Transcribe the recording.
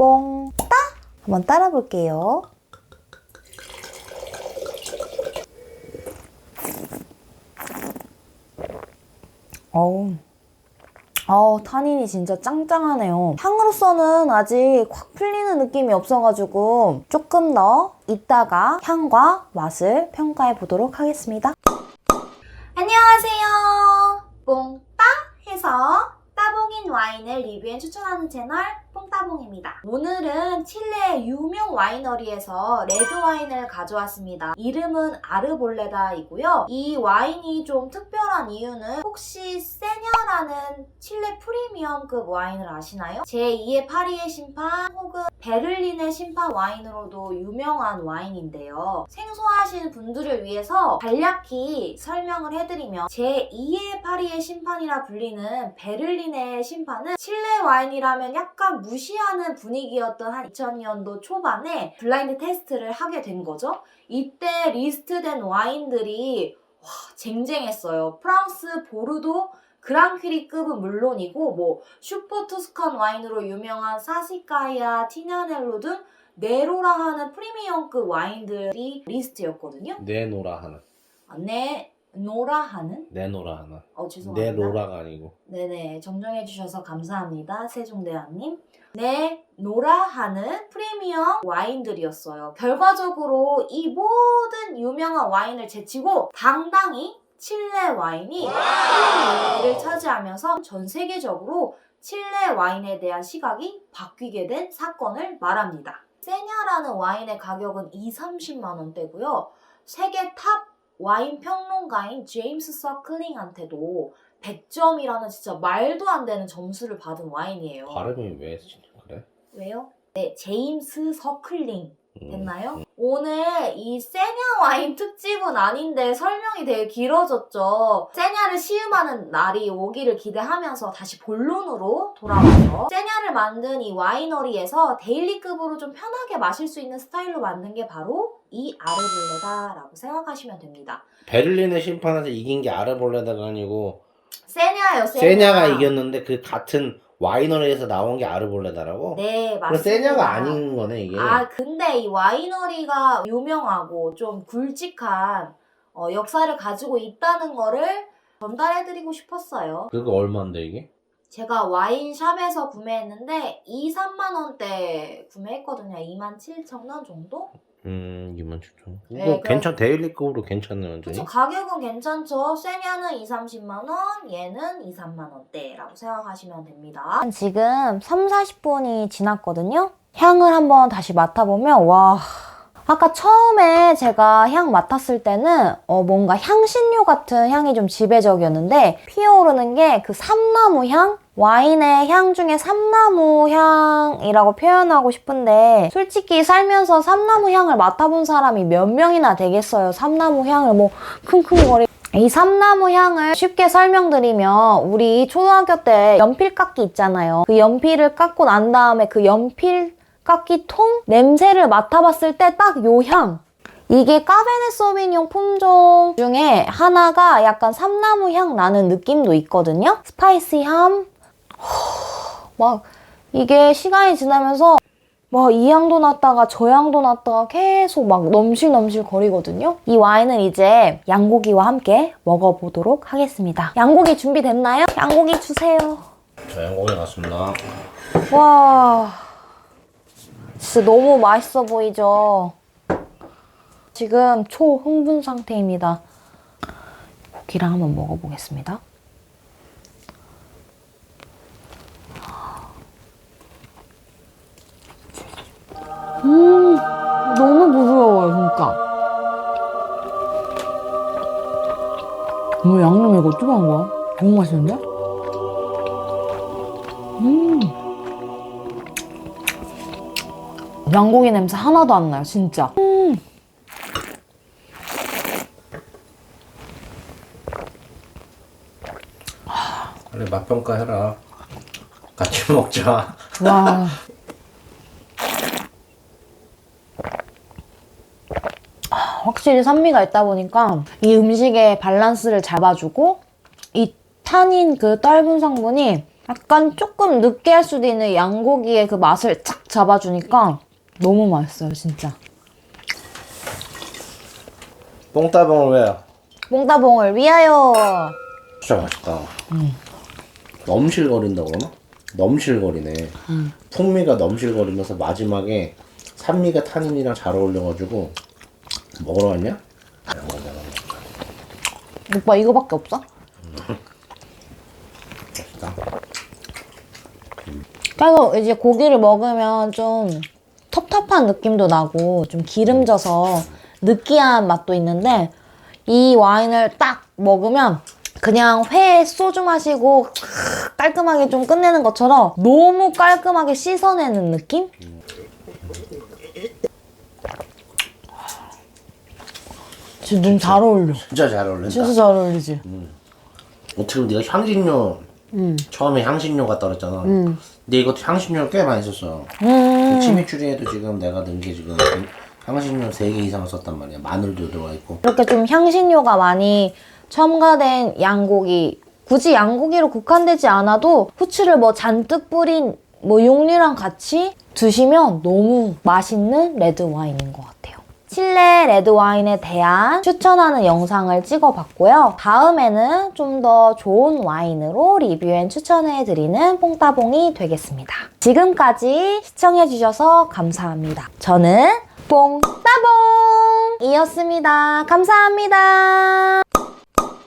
뽕, 따! 한번 따라 볼게요. 어우. 어우, 타닌이 진짜 짱짱하네요. 향으로서는 아직 확 풀리는 느낌이 없어가지고 조금 더 이따가 향과 맛을 평가해 보도록 하겠습니다. 안녕하세요. 뽕따 해서 따봉인 와인을 리뷰해 추천하는 채널 뽕 따봉입니다. 오늘은 칠레의 유명 와이너리에서 레드 와인을 가져왔습니다. 이름은 아르볼레다이고요. 이 와인이 좀 특별한 이유는 혹시 세냐라는 칠레 프리미엄급 와인을 아시나요? 제2의 파리의 심판 혹은 베를린의 심판 와인으로도 유명한 와인인데요. 생소하신 분들을 위해서 간략히 설명을 해드리면 제2의 파리의 심판이라 불리는 베를린의 심판은 칠레 와인이라면 약간 무시 하는 분위기였던 한 2000년도 초반에 블라인드 테스트를 하게 된 거죠. 이때 리스트된 와인들이 와, 쟁쟁했어요. 프랑스 보르도 그랑퀴리급은 물론이고 뭐 슈퍼 투스칸 와인으로 유명한 사시카야, 티냐넬로 등 네로라 하는 프리미엄급 와인들이 리스트였거든요. 내노라 하나. 아, 네, 노라 하는? 내노라 하나. 어, 죄송합니다. 내로라가 아니고. 네네, 정정해 주셔서 감사합니다. 세종대왕님. 네, 노라 하는 프리미엄 와인들이었어요. 결과적으로 이 모든 유명한 와인을 제치고 당당히 칠레 와인이 1위를 차지하면서 전 세계적으로 칠레 와인에 대한 시각이 바뀌게 된 사건을 말합니다. 세냐라는 와인의 가격은 2, 30만 원대고요. 세계 탑 와인 평론가인 제임스 서클링한테도 100점이라는 진짜 말도 안 되는 점수를 받은 와인이에요. 발음이 왜 그래? 왜요? 네, 제임스 서클링. 음. 됐나요? 오늘 이 세냐 와인 특집은 아닌데 설명이 되게 길어졌죠. 세냐를 시음하는 날이 오기를 기대하면서 다시 본론으로 돌아와서 세냐를 만든 이 와이너리에서 데일리급으로 좀 편하게 마실 수 있는 스타일로 만든 게 바로 이 아르볼레다라고 생각하시면 됩니다. 베를린의 심판에서 이긴 게 아르볼레다가 아니고 세냐예요, 세냐. 세냐가 이겼는데 그 같은 와이너리에서 나온 게 아르볼레다라고? 네, 맞습니다. 그럼 세냐가 아닌 거네 이게. 아, 근데 이 와이너리가 유명하고 좀 굵직한 어, 역사를 가지고 있다는 거를 전달해드리고 싶었어요. 그거 얼마인데 이게? 제가 와인샵에서 구매했는데 2, 3만 원대 구매했거든요. 2만 7천 원 정도? 음 2만 7천 원. 네, 이거 그- 괜찮 데일리급으로 괜찮네 완전히. 그쵸, 가격은 괜찮죠. 세냐는 2, 30만 원, 얘는 2, 3만 원대라고 생각하시면 됩니다. 지금 3, 40분이 지났거든요. 향을 한번 다시 맡아보면 와... 아까 처음에 제가 향 맡았을 때는 어, 뭔가 향신료 같은 향이 좀 지배적이었는데 피어오르는 게 그 삼나무 향? 와인의 향 중에 삼나무 향이라고 표현하고 싶은데 솔직히 살면서 삼나무 향을 맡아본 사람이 몇 명이나 되겠어요. 삼나무 향을 뭐 킁킁거리 이 삼나무 향을 쉽게 설명드리면 우리 초등학교 때 연필 깎기 있잖아요. 그 연필을 깎고 난 다음에 그 연필 깎기 통 냄새를 맡아봤을 때 딱 요 향. 이게 까베네 소비뇽 품종 중에 하나가 약간 삼나무 향 나는 느낌도 있거든요. 스파이시함. 막 이게 시간이 지나면서 막 이 향도 났다가 저 향도 났다가 계속 막 넘실넘실 거리거든요. 이 와인은 이제 양고기와 함께 먹어보도록 하겠습니다. 양고기 준비됐나요? 양고기 주세요. 자 양고기 났습니다. 와, 진짜 너무 맛있어 보이죠? 지금 초흥분 상태입니다. 고기랑 한번 먹어보겠습니다. 뭐 양념이 이거 어떻게 한 거야? 너무 맛있는데? 음. 양고기 냄새 하나도 안 나요, 진짜. 음. 빨리 맛 평가해라. 같이 먹자. 와. 확실히 산미가 있다 보니까 이 음식의 밸런스를 잡아주고 이 타닌 그 떫은 성분이 약간 조금 느끼할 수도 있는 양고기의 그 맛을 착 잡아주니까 너무 맛있어요, 진짜. 뽕따봉을 왜? 몽다봉을 위하여! 진짜 맛있다. 넘실거린다고 그러나? 넘실거리네. 풍미가 넘실거리면서 마지막에 산미가 타닌이랑 잘 어울려가지고 먹으러 왔냐? 오빠 이거밖에 없어? 맛있다. 그래서 이제 고기를 먹으면 좀 텁텁한 느낌도 나고 좀 기름져서 느끼한 맛도 있는데 이 와인을 딱 먹으면 그냥 회 소주 마시고 깔끔하게 좀 끝내는 것처럼 너무 깔끔하게 씻어내는 느낌? 진짜 너무 잘 어울려. 진짜 잘 어울린다. 진짜 잘 어울리지? 어떻게 보면 네가 향신료 처음에 향신료 같다 그랬잖아. 근데 이것도 향신료를 꽤 많이 썼어. 음. 치미추리에도 지금 내가 넣은 게 지금 향신료 3개 이상 썼단 말이야. 마늘도 들어가 있고. 이렇게 좀 향신료가 많이 첨가된 양고기 굳이 양고기로 국한되지 않아도 후추를 뭐 잔뜩 뿌린 뭐 육류랑 같이 드시면 너무 맛있는 레드 와인인 것 같아요. 칠레 레드 와인에 대한 추천하는 영상을 찍어봤고요. 다음에는 좀 더 좋은 와인으로 리뷰 앤 추천해드리는 뽕따봉이 되겠습니다. 지금까지 시청해주셔서 감사합니다. 저는 뽕따봉 이었습니다. 감사합니다.